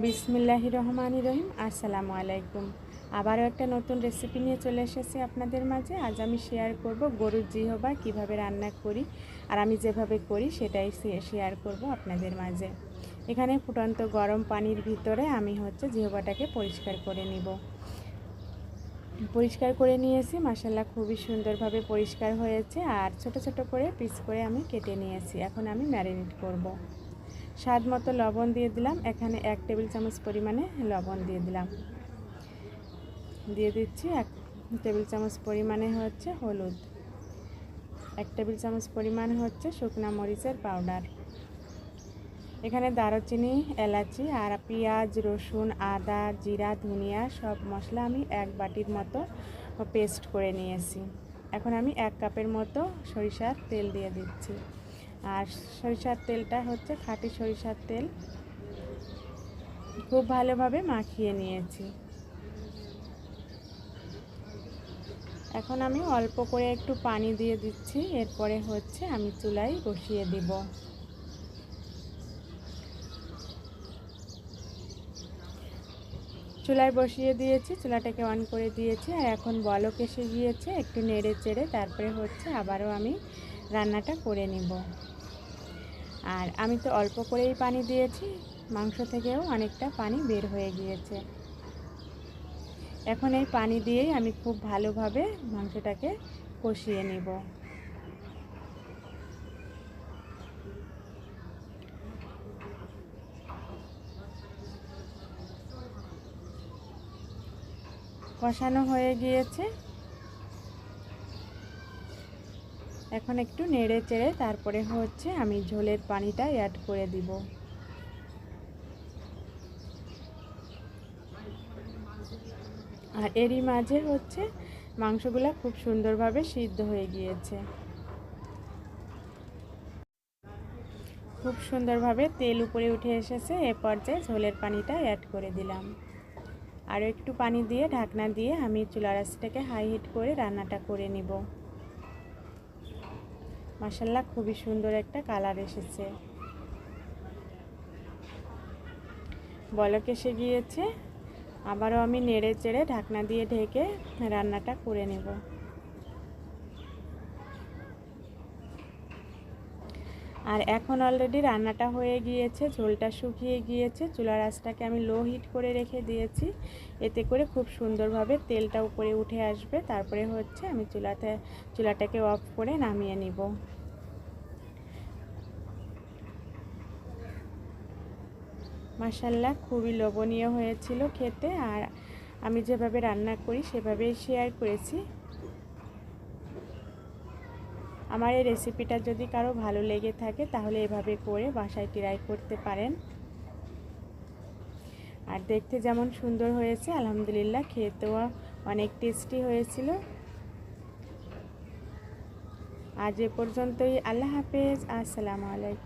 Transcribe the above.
বিসমিল্লাহি রহমানি রহিম, আসসালামু আলাইকুম। আবারও একটা নতুন রেসিপি নিয়ে চলে এসেছি আপনাদের মাঝে। আজ আমি শেয়ার করব গরুর জিহবা, কীভাবে রান্না করি আর আমি যেভাবে করি সেটাই শেয়ার করব আপনাদের মাঝে। এখানে ফুটন্ত গরম পানির ভিতরে আমি হচ্ছে জিহবাটাকে পরিষ্কার করে নিব। পরিষ্কার করে নিয়েছি মাসাল্লাহ খুবই সুন্দরভাবে পরিষ্কার হয়েছে। আর ছোট ছোট করে পিস করে আমি কেটে নিয়েছি। এখন আমি ম্যারিনেট করব। স্বাদ মতো লবণ দিয়ে দিলাম। এখানে এক টেবিল চামচ পরিমাণে লবণ দিয়ে দিলাম। দিয়ে দিচ্ছি এক টেবিল চামচ পরিমাণে হচ্ছে হলুদ। এক টেবিল চামচ পরিমাণ হচ্ছে শুকনা মরিচের পাউডার। এখানে দারুচিনি, এলাচি আর পেঁয়াজ, রসুন, আদা, জিরা, ধনিয়া সব মশলা আমি এক বাটির মতো পেস্ট করে নিয়েছি। এখন আমি এক কাপের মতো সরিষার তেল দিয়ে দিচ্ছি। আর সরিষার তেলটা হচ্ছে খাঁটি সরিষার তেল। খুব ভালোভাবে মাখিয়ে নিয়েছি। এখন আমি অল্প করে একটু পানি দিয়ে দিচ্ছি, এরপরে হচ্ছে আমি চুলাই বসিয়ে দিব। চুলায় বসিয়ে দিয়েছি, চুলাটাকে অন করে দিয়েছি, আর এখন বলক এসে গিয়েছে, একটু নেড়ে চেড়ে তারপরে হচ্ছে আবারও আমি রান্নাটা করে নিব। আর আমি তো অল্প করেই পানি দিয়েছি, মাংস থেকেও অনেকটা পানি বের হয়ে গিয়েছে। এখন এই পানি দিয়েই আমি খুব ভালোভাবে মাংসটাকে কষিয়ে নিব। কষানো হয়ে গিয়েছে। এখন একটু নেড়ে চেড়ে তারপরে হচ্ছে আমি ঝোলের পানিটা অ্যাড করে দিব। আর এরই মাঝে হচ্ছে মাংসগুলো খুব সুন্দরভাবে সিদ্ধ হয়ে গিয়েছে। খুব সুন্দরভাবে তেল উপরে উঠে এসেছে, এ পর্যায়ে ঝোলের পানিটা অ্যাড করে দিলাম। আরও একটু পানি দিয়ে ঢাকনা দিয়ে আমি চুলা রাসটাকে হাই হিট করে রান্নাটা করে নিব। মাসাল্লাহ খুবই সুন্দর একটা কালার এসেছে। বলক এসে গিয়েছে, আবারও আমি নেড়ে চেড়ে ঢাকনা দিয়ে ঢেকে রান্নাটা করে নেব। আর এখন অলরেডি রান্নাটা হয়ে গিয়েছে, ঝোলটা শুকিয়ে গিয়েছে। চুলার আঁচটাকে আমি লো হিট করে রেখে দিয়েছি। এতে করে খুব সুন্দরভাবে তেলটা উপরে উঠে আসবে। তারপরে হচ্ছে আমি চুলাতে, চুলাটাকে অফ করে নামিয়ে নিব। মাসাল্লাহ খুবই লোভনীয় হয়েছিল খেতে। আর আমি যেভাবে রান্না করি, সেভাবেই শেয়ার করেছি। আমার এই রেসিপিটা যদি কারও ভালো লেগে থাকে, তাহলে এভাবে করে বাসায় ট্রাই করতে পারেন। আর দেখতে যেমন সুন্দর হয়েছে, আলহামদুলিল্লাহ খেতেও অনেক টেস্টি হয়েছিল। আজ এ পর্যন্তই, আল্লাহ হাফেজ, আসসালামু আলাইকুম।